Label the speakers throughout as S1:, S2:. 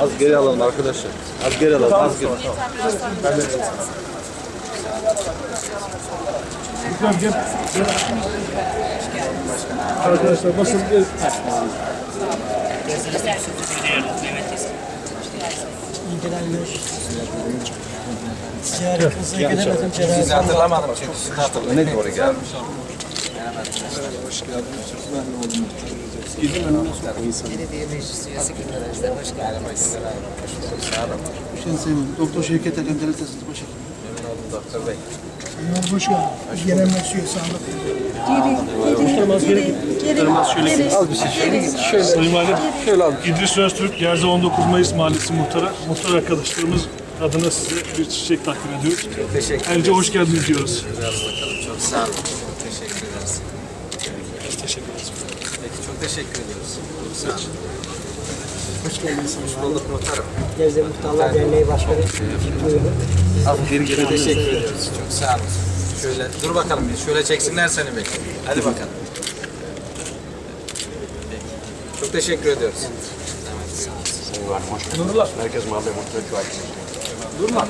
S1: Az geri alalım arkadaşlar. Az geri alalım. Az geri.
S2: Arkadaşlar basın bir
S3: Ziyaretinize gelemedim
S1: Sizi hatırlamadım çünkü sizi hatırladım. Ne doğru gelmiş.
S4: Belediye Meclis Üyesi Gündüz'de hoş geldiniz.
S2: Hüseyin Sayın, Doktor Şevket Erdem Devlet Başhekim.
S1: Memnun oldum doktor bey.
S3: Hoş geldiniz. Genel Meclis Üyesi Ahmet
S2: Sayın Valim, İdris Öztürk, Gerze 19 Mayıs Mahallesi Muhtarı, muhtar arkadaşlarımız adına size bir çiçek takdim ediyoruz.
S1: Teşekkür
S2: Ayrıca hoş geldiniz diyoruz.
S1: Biraz bakalım. Çok sağ olun. Çok teşekkür ederiz.
S2: Teşekkür ederiz.
S1: Peki çok teşekkür ediyoruz. Sağ olun.
S3: Hoş geldiniz.
S1: Hoş bulduk muhtarım.
S3: Gevze Muhtarlar Derneği Başkanı. Buyurun.
S1: Çok teşekkür ediyoruz. Çok sağ olun. Şöyle dur bakalım bir. Şöyle çeksinler seni bir. Hadi bakalım. Çok teşekkür ediyoruz.
S5: Merkez Mahalle Muhtarı Küvayeti.
S1: Durma.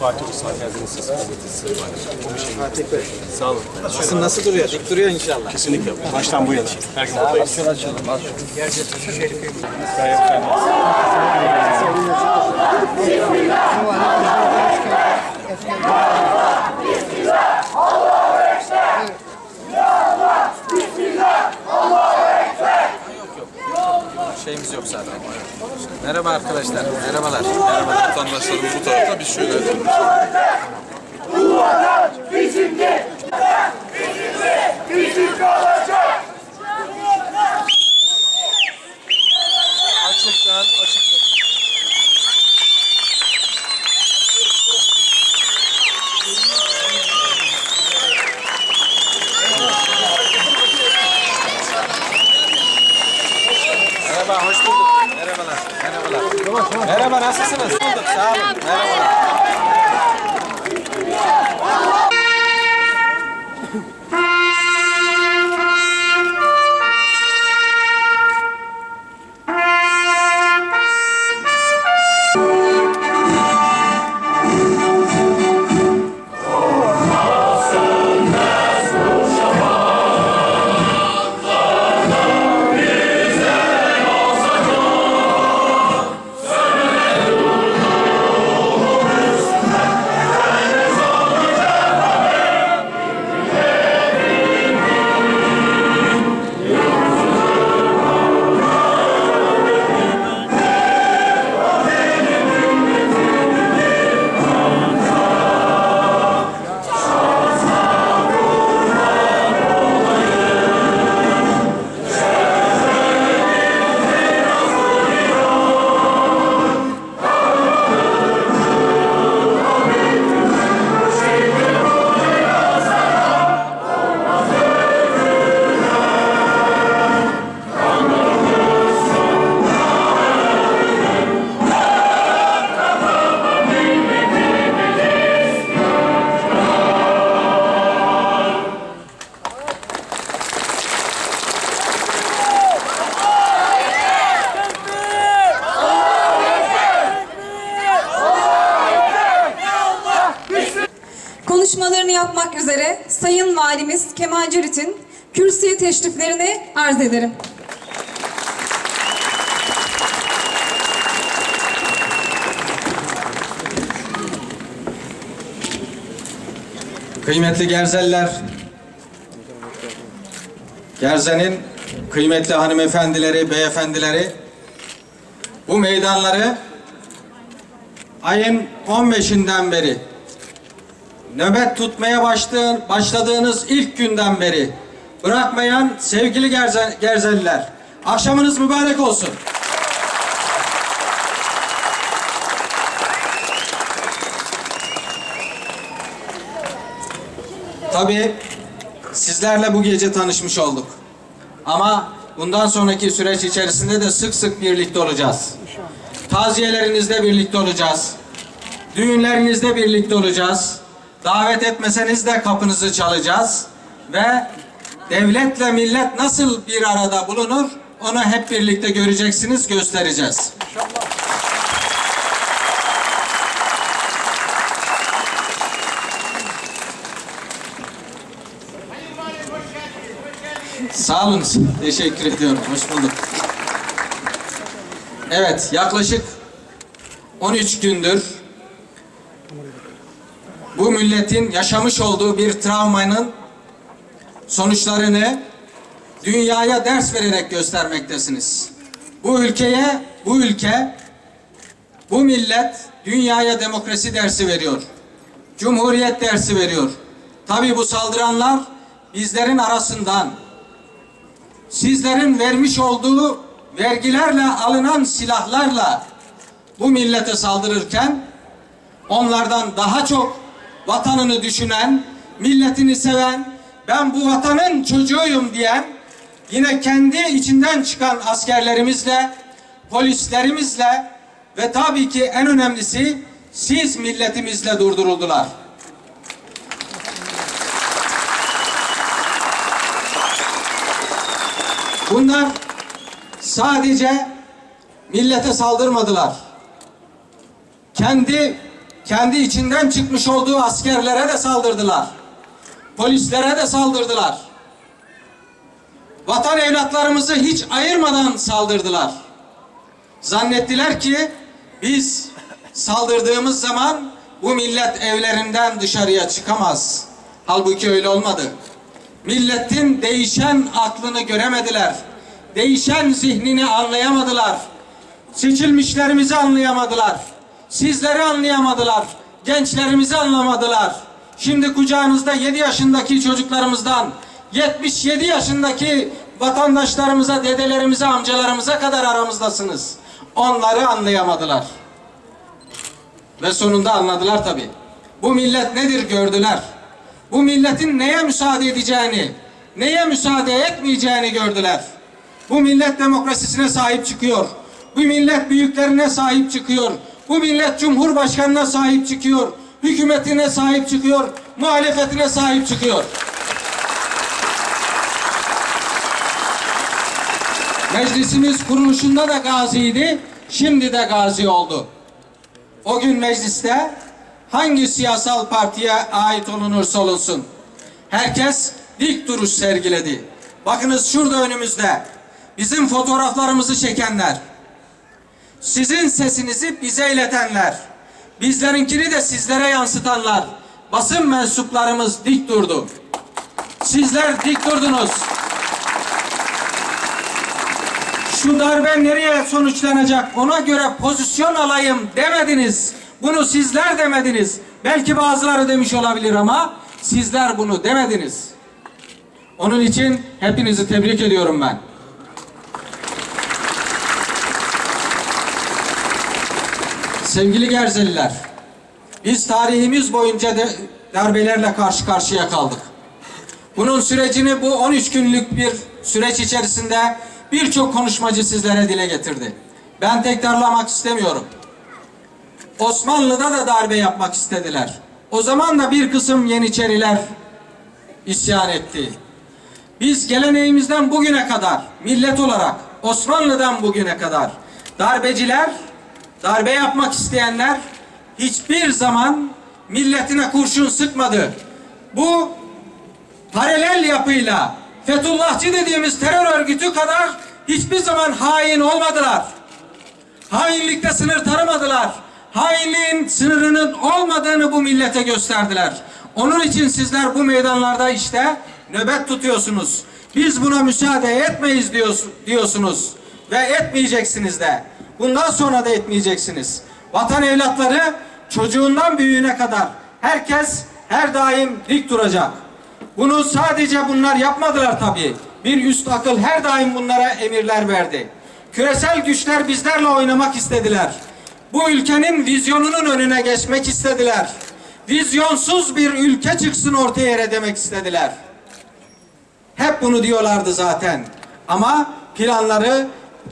S5: Fatih Usta geldiniz siz. Hazreti Sayın Valim.
S1: Sağ olun. Nasıl nasıl duruyor? Dik duruyor inşallah.
S5: Kesinlikle. Baştan bu yana. Her gün buradayız.
S1: Şöyle açalım. Al.
S5: Gayet efendim.
S1: Şeyimiz yok zaten. Merhaba arkadaşlar. Merhabalar. Merhabalar.
S6: vatandaşlarımız bu tarafta biz şöyle
S1: Açıktan,
S7: teşriflerini arz ederim.
S1: Kıymetli Gerzeller, Gerze'nin kıymetli hanımefendileri, beyefendileri, bu meydanları ayın 15'inden beri nöbet tutmaya başladığın, başladığınız ilk günden beri bırakmayan sevgili Gerze, Gerzeliler, akşamınız mübarek olsun. Tabii sizlerle bu gece tanışmış olduk. Ama bundan sonraki süreç içerisinde de sık sık birlikte olacağız. taziyelerinizde birlikte olacağız. Düğünlerinizde birlikte olacağız. Davet etmeseniz de kapınızı çalacağız. Ve devletle millet nasıl bir arada bulunur onu hep birlikte göreceksiniz, göstereceğiz. Sağ olun. Teşekkür ediyorum. Hoş bulduk. Evet, yaklaşık 13 gündür bu milletin yaşamış olduğu bir travmanın sonuçlarını dünyaya ders vererek göstermektesiniz. Bu ülkeye, bu ülke, bu millet dünyaya demokrasi dersi veriyor. Cumhuriyet dersi veriyor. Tabii bu saldıranlar bizlerin arasından sizlerin vermiş olduğu vergilerle alınan silahlarla bu millete saldırırken onlardan daha çok vatanını düşünen, milletini seven, ben bu vatanın çocuğuyum diyen yine kendi içinden çıkan askerlerimizle, polislerimizle ve tabii ki en önemlisi siz milletimizle durduruldular. Bunlar sadece millete saldırmadılar. Kendi kendi içinden çıkmış olduğu askerlere de saldırdılar. Polislere de saldırdılar. Vatan evlatlarımızı hiç ayırmadan saldırdılar. Zannettiler ki biz saldırdığımız zaman bu millet evlerinden dışarıya çıkamaz. Halbuki öyle olmadı. Milletin değişen aklını göremediler. Değişen zihnini anlayamadılar. Seçilmişlerimizi anlayamadılar. Sizleri anlayamadılar. Gençlerimizi anlamadılar. Şimdi kucağınızda 7 yaşındaki çocuklarımızdan 77 yaşındaki vatandaşlarımıza, dedelerimize, amcalarımıza kadar aramızdasınız. Onları anlayamadılar. Ve sonunda anladılar tabii. Bu millet nedir gördüler. Bu milletin neye müsaade edeceğini, neye müsaade etmeyeceğini gördüler. Bu millet demokrasisine sahip çıkıyor. Bu millet büyüklerine sahip çıkıyor. Bu millet cumhurbaşkanına sahip çıkıyor. Hükümetine sahip çıkıyor. Muhalefetine sahip çıkıyor. Meclisimiz kuruluşunda da gaziydi, şimdi de gazi oldu. O gün mecliste hangi siyasal partiye ait olunursa olunsun herkes dik duruş sergiledi. Bakınız şurada önümüzde bizim fotoğraflarımızı çekenler, sizin sesinizi bize iletenler, bizlerinkini de sizlere yansıtanlar, basın mensuplarımız dik durdu. Sizler dik durdunuz. Şu darbe nereye sonuçlanacak ona göre pozisyon alayım demediniz. Bunu sizler demediniz. Belki bazıları demiş olabilir ama sizler bunu demediniz. Onun için hepinizi tebrik ediyorum ben. Sevgili Gerzeliler, biz tarihimiz boyunca de darbelerle karşı karşıya kaldık. Bunun sürecini bu 13 günlük bir süreç içerisinde birçok konuşmacı sizlere dile getirdi. Ben tekrarlamak istemiyorum. Osmanlı'da da darbe yapmak istediler. O zaman da bir kısım Yeniçeriler isyan etti. Biz geleneğimizden bugüne kadar millet olarak Osmanlı'dan bugüne kadar darbeciler, darbe yapmak isteyenler hiçbir zaman milletine kurşun sıkmadı. Bu paralel yapıyla Fethullahçı dediğimiz terör örgütü kadar hiçbir zaman hain olmadılar. Hainlikte sınır tanımadılar. Hainliğin sınırının olmadığını bu millete gösterdiler. Onun için sizler bu meydanlarda işte nöbet tutuyorsunuz. Biz buna müsaade etmeyiz diyorsunuz. Ve etmeyeceksiniz de. Bundan sonra da etmeyeceksiniz. Vatan evlatları çocuğundan büyüğüne kadar herkes her daim dik duracak. Bunu sadece bunlar yapmadılar tabii. Bir üst akıl her daim bunlara emirler verdi. Küresel güçler bizlerle oynamak istediler. Bu ülkenin vizyonunun önüne geçmek istediler. Vizyonsuz bir ülke çıksın ortaya yere demek istediler. Hep bunu diyorlardı zaten. Ama planları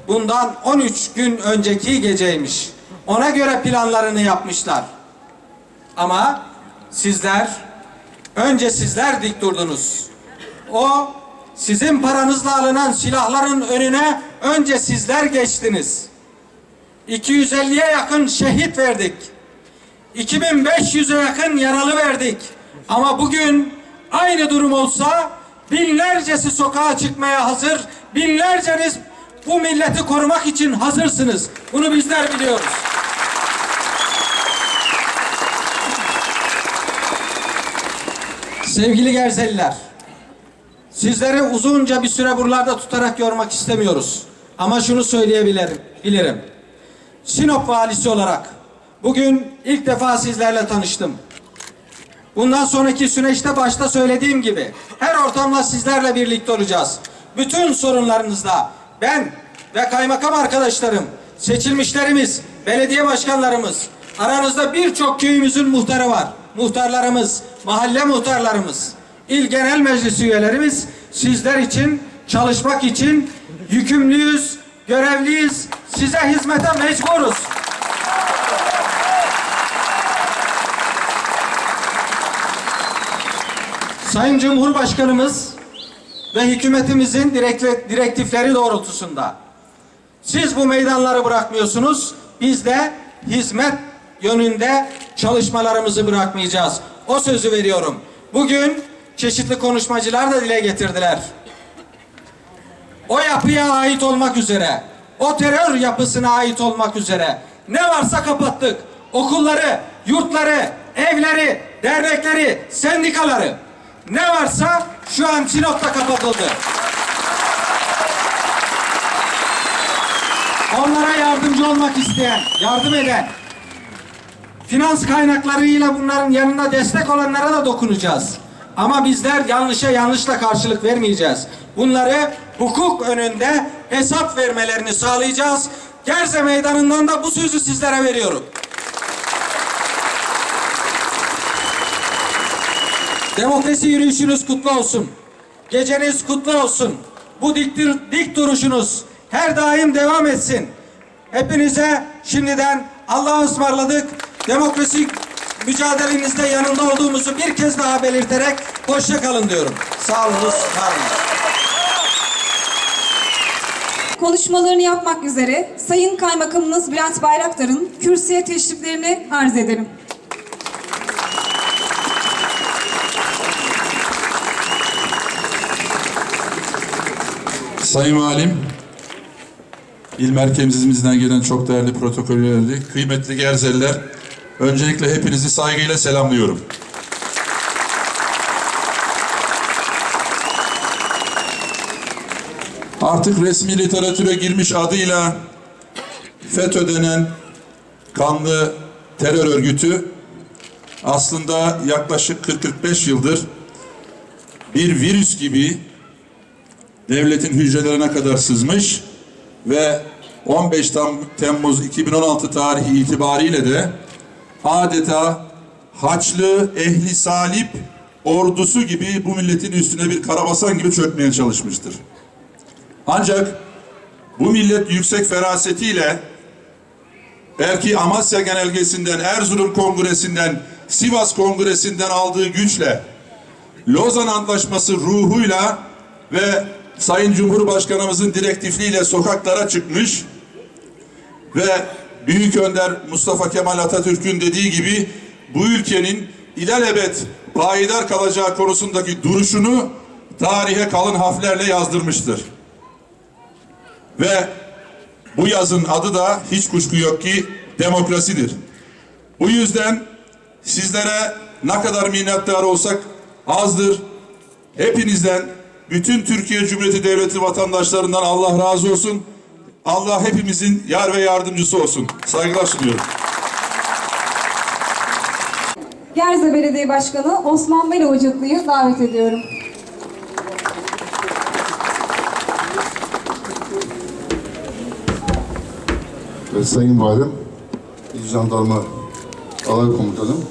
S1: bundan 13 gün önceki geceymiş. Ona göre planlarını yapmışlar. Ama sizler, önce sizler dik durdunuz. O sizin paranızla alınan silahların önüne önce sizler geçtiniz. 250'ye yakın şehit verdik. 2500'e yakın yaralı verdik. Ama bugün aynı durum olsa binlercesi sokağa çıkmaya hazır, binlerceniz bu milleti korumak için hazırsınız. Bunu bizler biliyoruz. Sevgili Gerzeliler, sizleri uzunca bir süre buralarda tutarak yormak istemiyoruz. Ama şunu söyleyebilirim. Bilirim. Sinop valisi olarak bugün ilk defa sizlerle tanıştım. Bundan sonraki süreçte başta söylediğim gibi her ortamda sizlerle birlikte olacağız. Bütün sorunlarınızda ben ve kaymakam arkadaşlarım, seçilmişlerimiz, belediye başkanlarımız, aranızda birçok köyümüzün muhtarı var. Muhtarlarımız, mahalle muhtarlarımız, il genel meclis üyelerimiz sizler için çalışmak için yükümlüyüz, görevliyiz, size hizmete mecburuz. Sayın Cumhurbaşkanımız ve hükümetimizin direktifleri doğrultusunda siz bu meydanları bırakmıyorsunuz. Biz de hizmet yönünde çalışmalarımızı bırakmayacağız. O sözü veriyorum. Bugün çeşitli konuşmacılar da dile getirdiler. O yapıya ait olmak üzere, o terör yapısına ait olmak üzere ne varsa kapattık. Okulları, yurtları, evleri, dernekleri, sendikaları ne varsa şu an Sinop'ta kapatıldı. Onlara yardımcı olmak isteyen, yardım eden, finans kaynaklarıyla bunların yanında destek olanlara da dokunacağız. Ama bizler yanlışa yanlışla karşılık vermeyeceğiz. Bunları hukuk önünde hesap vermelerini sağlayacağız. Gerze meydanından da bu sözü sizlere veriyorum. Demokrasi yürüyüşünüz kutlu olsun. Geceniz kutlu olsun. Bu dik, dik duruşunuz her daim devam etsin. Hepinize şimdiden Allah'a ısmarladık. Demokrasi mücadelenizde yanında olduğumuzu bir kez daha belirterek hoşça kalın diyorum. Sağ olunuz, var olunuz.
S7: Konuşmalarını yapmak üzere Sayın Kaymakamımız Bülent Bayraktar'ın kürsüye teşriflerini arz ederim.
S8: Sayın Valim, il merkezimizden gelen çok değerli protokolleri, kıymetli Gerzeliler, öncelikle hepinizi saygıyla selamlıyorum. Artık resmi literatüre girmiş adıyla FETÖ denen kanlı terör örgütü aslında yaklaşık 40-45 yıldır bir virüs gibi devletin hücrelerine kadar sızmış ve 15 Tam- Temmuz 2016 tarihi itibariyle de adeta Haçlı Ehli Salip ordusu gibi bu milletin üstüne bir karabasan gibi çökmeye çalışmıştır. Ancak bu millet yüksek ferasetiyle belki Amasya Genelgesi'nden, Erzurum Kongresi'nden, Sivas Kongresi'nden aldığı güçle Lozan Antlaşması ruhuyla ve Sayın Cumhurbaşkanımızın direktifliğiyle sokaklara çıkmış ve Büyük Önder Mustafa Kemal Atatürk'ün dediği gibi bu ülkenin ilelebet payidar kalacağı konusundaki duruşunu tarihe kalın harflerle yazdırmıştır. Ve bu yazın adı da hiç kuşku yok ki demokrasidir. Bu yüzden sizlere ne kadar minnettar olsak azdır. Hepinizden, bütün Türkiye Cumhuriyeti Devleti vatandaşlarından Allah razı olsun. Allah hepimizin yar ve yardımcısı olsun. Saygılar sunuyorum.
S7: Gerze Belediye Başkanı Osman Bey Ocaklı'yı davet ediyorum.
S9: ve Sayın Valim, İl Jandarma Alay Komutanım,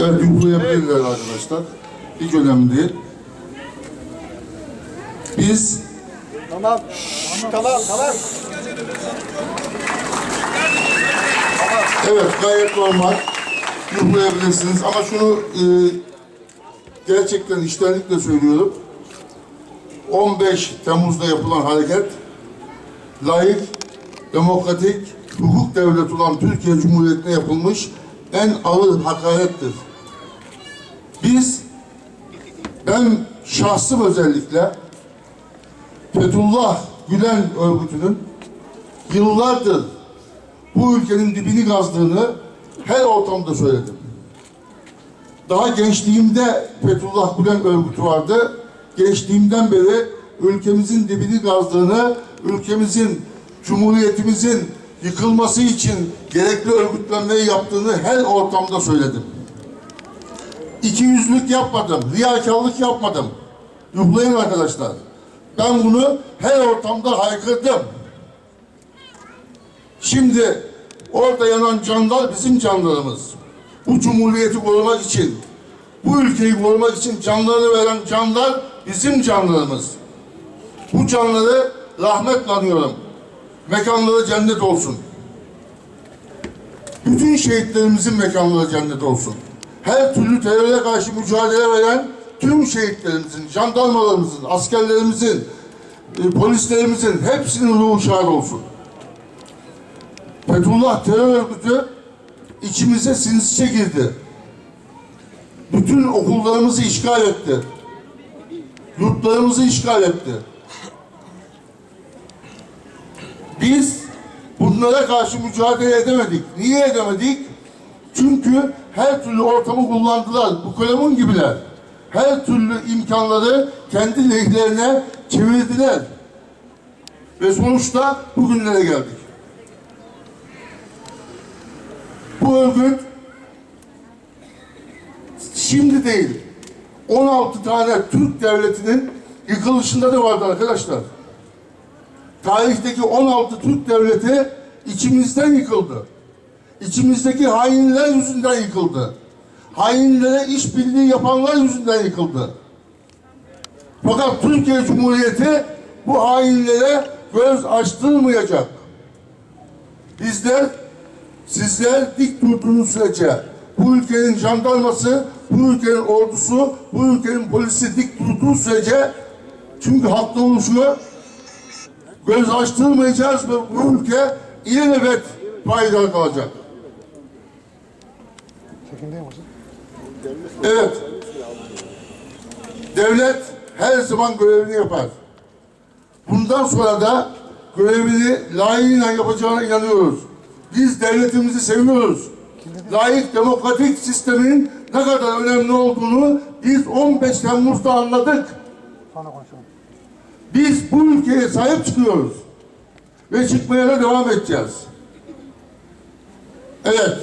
S9: Evet, yuhlayabilirler arkadaşlar. Hiç önemli değil. Biz Evet gayet normal. Yuhlayabilirsiniz ama şunu e, gerçekten iştenlikle söylüyorum. 15 Temmuz'da yapılan hareket layık, demokratik, hukuk devleti olan Türkiye Cumhuriyeti'ne yapılmış en ağır hakarettir. Biz, ben şahsım özellikle Fethullah Gülen örgütünün yıllardır bu ülkenin dibini kazdığını her ortamda söyledim. Daha gençliğimde Fethullah Gülen örgütü vardı. Gençliğimden beri ülkemizin dibini kazdığını, ülkemizin, cumhuriyetimizin yıkılması için gerekli örgütlenmeyi yaptığını her ortamda söyledim. İki yüzlük yapmadım, riyakarlık yapmadım. Yuhlayın arkadaşlar. Ben bunu her ortamda haykırdım. Şimdi orada yanan canlar bizim canlarımız. Bu cumhuriyeti korumak için, bu ülkeyi korumak için canlarını veren canlar bizim canlarımız. Bu canları rahmetle anıyorum. Mekanları cennet olsun. Bütün şehitlerimizin mekanları cennet olsun. Her türlü teröre karşı mücadele veren tüm şehitlerimizin, jandarmalarımızın, askerlerimizin, e, polislerimizin hepsinin ruhu şad olsun. Fethullah terör örgütü içimize sinsice girdi. Bütün okullarımızı işgal etti. Yurtlarımızı işgal etti. Biz bunlara karşı mücadele edemedik. Niye edemedik? Çünkü her türlü ortamı kullandılar. Bu kalemun gibiler. Her türlü imkanları kendi lehlerine çevirdiler. Ve sonuçta bugünlere geldik. Bu örgüt şimdi değil, 16 tane Türk devletinin yıkılışında da vardı arkadaşlar. Tarihteki 16 Türk devleti içimizden yıkıldı. İçimizdeki hainler yüzünden yıkıldı. Hainlere işbirliği yapanlar yüzünden yıkıldı. Fakat Türkiye Cumhuriyeti bu hainlere göz açtırmayacak. Bizler Sizler dik durduğunuz sürece bu ülkenin jandarması, bu ülkenin ordusu, bu ülkenin polisi dik durduğu sürece çünkü haklı oluşuyor. Göz açtırmayacağız ve bu ülke ilelebet payidar kalacak. Evet. Devlet her zaman görevini yapar. Bundan sonra da görevini layığıyla yapacağına inanıyoruz. Biz devletimizi seviyoruz. Layık demokratik sistemin ne kadar önemli olduğunu biz 15 Temmuz'da anladık. Biz bu ülkeye sahip çıkıyoruz. Ve çıkmaya da devam edeceğiz. Evet.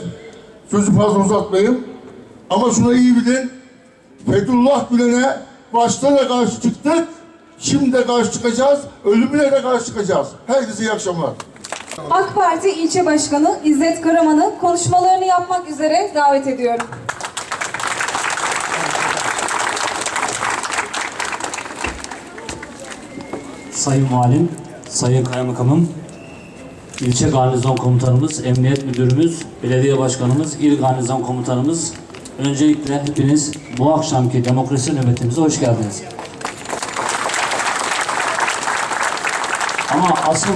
S9: Sözü fazla uzatmayayım. Ama şunu iyi bilin. Fethullah Gülen'e başta da karşı çıktık. Şimdi de karşı çıkacağız. Ölümüne de karşı çıkacağız. Herkese iyi akşamlar.
S7: AK Parti İlçe Başkanı İzzet Karaman'ı konuşmalarını yapmak üzere davet ediyorum.
S10: Sayın Valim, Sayın Kaymakamım, ilçe garnizon komutanımız, emniyet müdürümüz, belediye başkanımız, il garnizon komutanımız, öncelikle hepiniz bu akşamki demokrasi nöbetimize hoş geldiniz. Ama asıl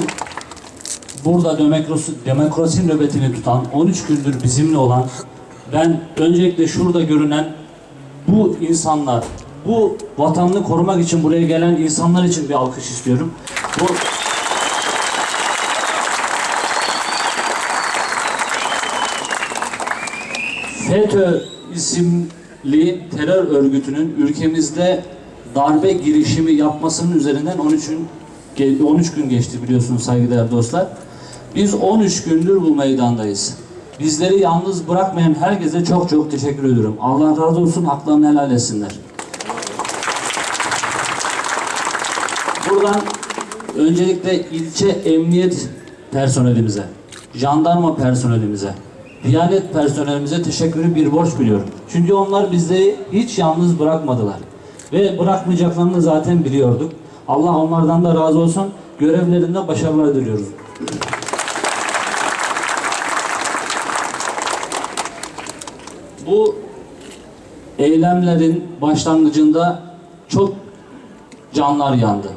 S10: burada demokrasi, demokrasi nöbetini tutan, 13 gündür bizimle olan, ben öncelikle şurada görünen bu insanlar, bu vatanını korumak için buraya gelen insanlar için bir alkış istiyorum. Bu FETÖ isimli terör örgütünün ülkemizde darbe girişimi yapmasının üzerinden 13 gün 13 gün geçti biliyorsunuz saygıdeğer dostlar. Biz 13 gündür bu meydandayız. Bizleri yalnız bırakmayan herkese çok çok teşekkür ediyorum. Allah razı olsun, haklarını helal etsinler. Buradan öncelikle ilçe emniyet personelimize, jandarma personelimize, Diyanet personelimize teşekkürü bir borç biliyorum. Çünkü onlar bizleri hiç yalnız bırakmadılar. Ve bırakmayacaklarını zaten biliyorduk. Allah onlardan da razı olsun. görevlerinde başarılar diliyoruz. Bu eylemlerin başlangıcında çok canlar yandı.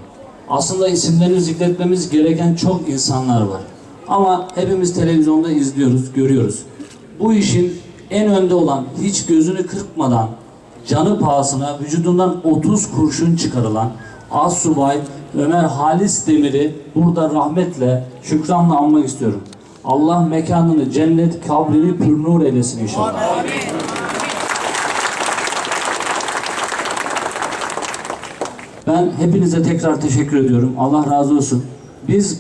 S10: Aslında isimlerini zikretmemiz gereken çok insanlar var. Ama hepimiz televizyonda izliyoruz, görüyoruz. Bu işin en önde olan, hiç gözünü kırpmadan, canı pahasına vücudundan 30 kurşun çıkarılan Assubay Ömer Halis Demir'i burada rahmetle, şükranla anmak istiyorum. Allah mekanını cennet, kabrini pür nur eylesin inşallah. Ben hepinize tekrar teşekkür ediyorum. Allah razı olsun. Biz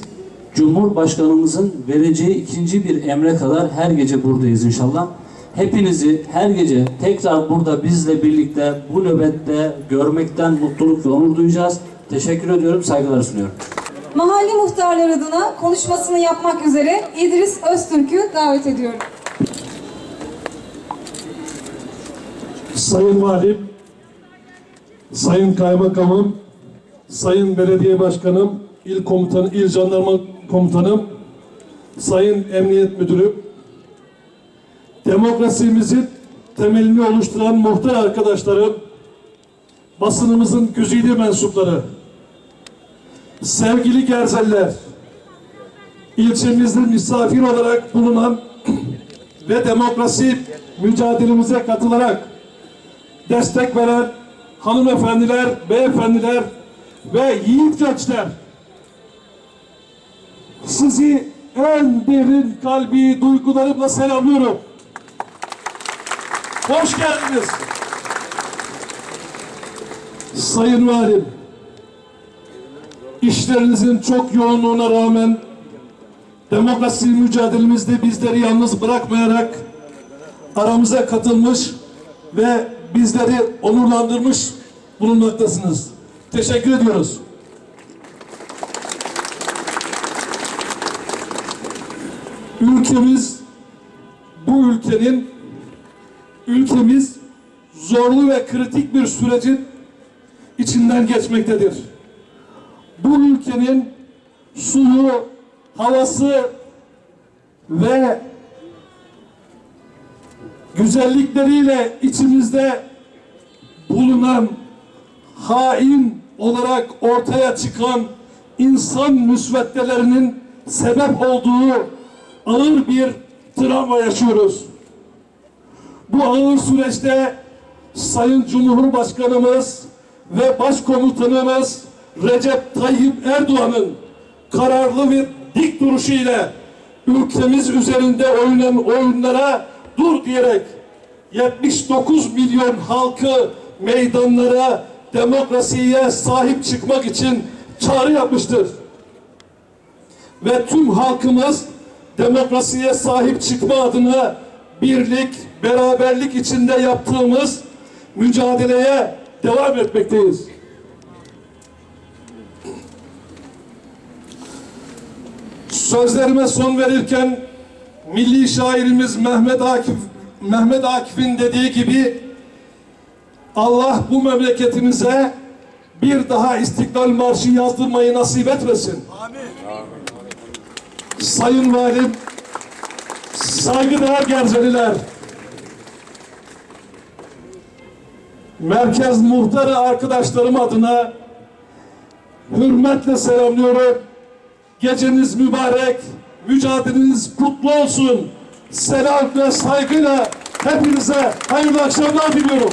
S10: Cumhurbaşkanımızın vereceği ikinci bir emre kadar her gece buradayız inşallah. Hepinizi her gece tekrar burada bizle birlikte bu nöbette görmekten mutluluk ve onur duyacağız. Teşekkür ediyorum, saygılar sunuyorum.
S7: Mahalle muhtarları adına konuşmasını yapmak üzere İdris Öztürk'ü davet ediyorum.
S2: Sayın Valim, Sayın Kaymakamım, Sayın Belediye Başkanım, İl Komutanı, İl Jandarma Komutanım, Sayın Emniyet Müdürüm, demokrasimizin temelini oluşturan muhtar arkadaşlarım, basınımızın güzide mensupları, sevgili gerzeller, ilçemizde misafir olarak bulunan ve demokrasi mücadelemize katılarak destek veren hanımefendiler, beyefendiler ve yiğit gençler. Sizi en derin kalbi duygularımla selamlıyorum. Hoş geldiniz. Sayın Valim, işlerinizin çok yoğunluğuna rağmen demokrasi mücadelemizde bizleri yalnız bırakmayarak aramıza katılmış ve bizleri onurlandırmış bulunmaktasınız. Teşekkür ediyoruz. Ülkemiz bu ülkenin ülkemiz zorlu ve kritik bir sürecin içinden geçmektedir. Bu ülkenin suyu, havası ve güzellikleriyle içimizde bulunan hain olarak ortaya çıkan insan müsveddelerinin sebep olduğu ağır bir travma yaşıyoruz. Bu ağır süreçte Sayın Cumhurbaşkanımız ve Başkomutanımız Recep Tayyip Erdoğan'ın kararlı ve dik duruşu ile ülkemiz üzerinde oynanan oyunlara dur diyerek 79 milyon halkı meydanlara demokrasiye sahip çıkmak için çağrı yapmıştır. Ve tüm halkımız demokrasiye sahip çıkma adına birlik, beraberlik içinde yaptığımız mücadeleye devam etmekteyiz. Sözlerime son verirken milli şairimiz Mehmet Akif Mehmet Akif'in dediği gibi Allah bu memleketimize bir daha İstiklal Marşı yazdırmayı nasip etmesin. Amin. Sayın Valim, saygıdeğer Gerzeliler, merkez muhtarı arkadaşlarım adına hürmetle selamlıyorum. Geceniz mübarek, mücadeleniz kutlu olsun. Selam ve saygıyla hepinize hayırlı akşamlar diliyorum.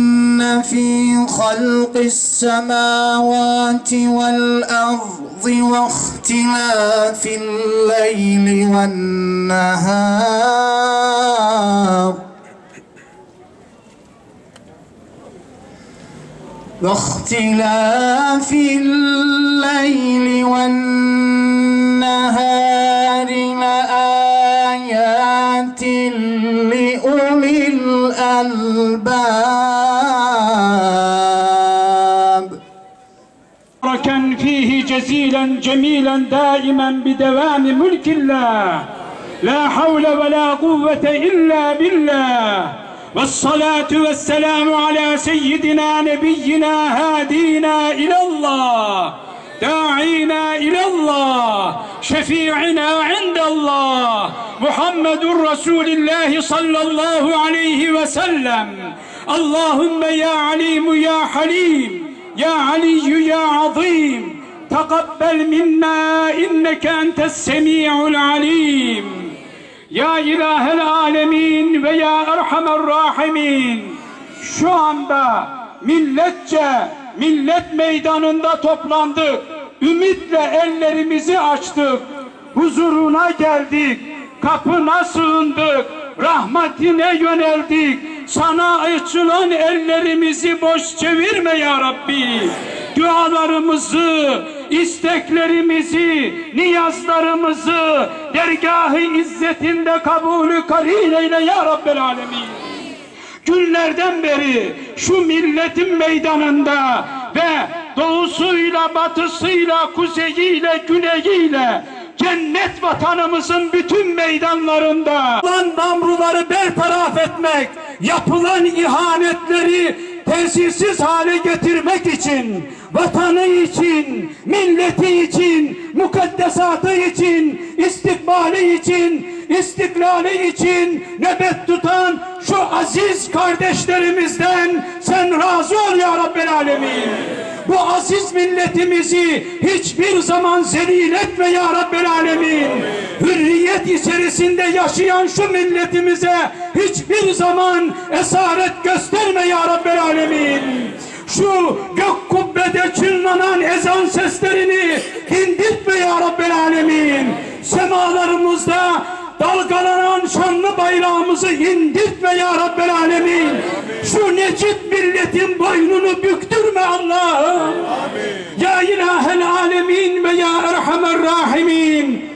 S3: في خلق السماوات والأرض واختلاف الليل والنهار. واختلاف الليل والنهار.
S11: فيه جزيلا جميلا دائما بدوام ملك الله لا حول ولا قوة إلا بالله والصلاة والسلام على سيدنا نبينا هادينا إلى الله داعينا إلى الله شفيعنا عند الله محمد رسول الله صلى الله عليه وسلم اللهم يا عليم يا حليم يا علي يا عظيم تقبل منا إنك أنت السميع العليم Ya İlahel Alemin ve Ya Erhamer Rahimin şu anda milletçe millet meydanında toplandık. Ümitle ellerimizi açtık. Huzuruna geldik. Kapına sığındık. Rahmetine yöneldik. Sana açılan ellerimizi boş çevirme ya Rabbi. Dualarımızı, isteklerimizi, niyazlarımızı dergahı izzetinde kabulü karin eyle ya Rabbel Alemin. Günlerden beri şu milletin meydanında ve doğusuyla, batısıyla, kuzeyiyle, güneyiyle cennet vatanımızın bütün meydanlarında yapılan namruları bertaraf etmek, yapılan ihanetleri tesirsiz hale getirmek için, vatanı için, milleti için, mukaddesatı için, istikbali için, istiklali için nöbet tutan şu aziz kardeşlerimizden sen razı ol ya Rabbel Alemin. Bu aziz milletimizi hiçbir zaman zelil etme ya Rabbel Alemin. Hürriyet içerisinde yaşayan şu milletimize hiçbir zaman esaret gösterme ya Rabbel Alemin. Şu gök kubbede çınlanan ezan seslerini dindirtme ya Rabbel Alemin. Semalarımızda dalgalanan şanlı bayrağımızı indirtme ya Rabbel Alemin. Şu necip milletin boynunu büktürme Allah'ım. Ya ilahel alemin ve ya erhamer rahimin.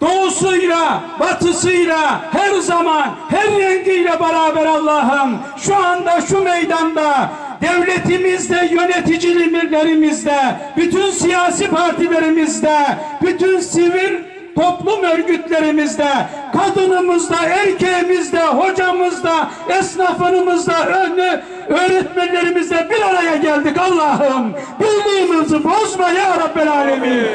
S11: Doğusuyla, batısıyla, her zaman, her rengiyle beraber Allah'ım. Şu anda şu meydanda devletimizde, yöneticilerimizde, bütün siyasi partilerimizde, bütün sivil toplum örgütlerimizde, kadınımızda, erkeğimizde, hocamızda, esnafımızda, önü, öğretmenlerimizle bir araya geldik Allah'ım. Birliğimizi bozma ya Rabbel Alemin.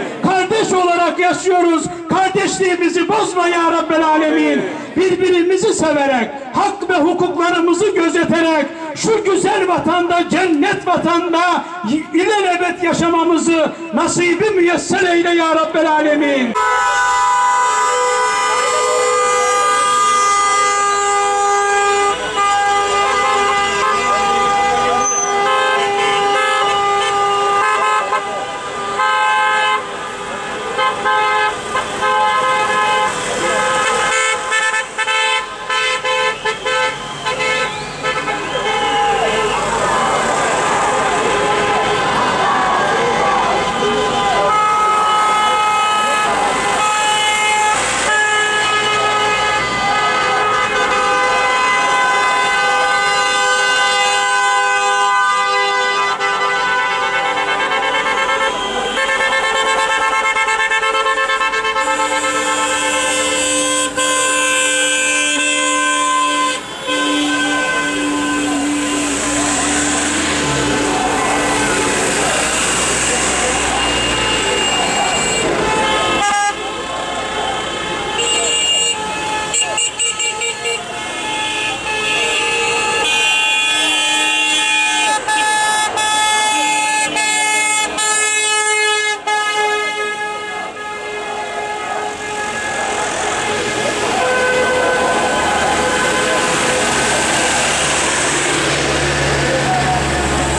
S11: Kardeş olarak yaşıyoruz. Kardeşliğimizi bozma ya Rabbel Alemin. Birbirimizi severek, hak ve hukuklarımızı gözeterek, şu güzel vatanda, cennet vatanda ilelebet yaşamamızı nasibi müyesser eyle ya Rabbel Alemin.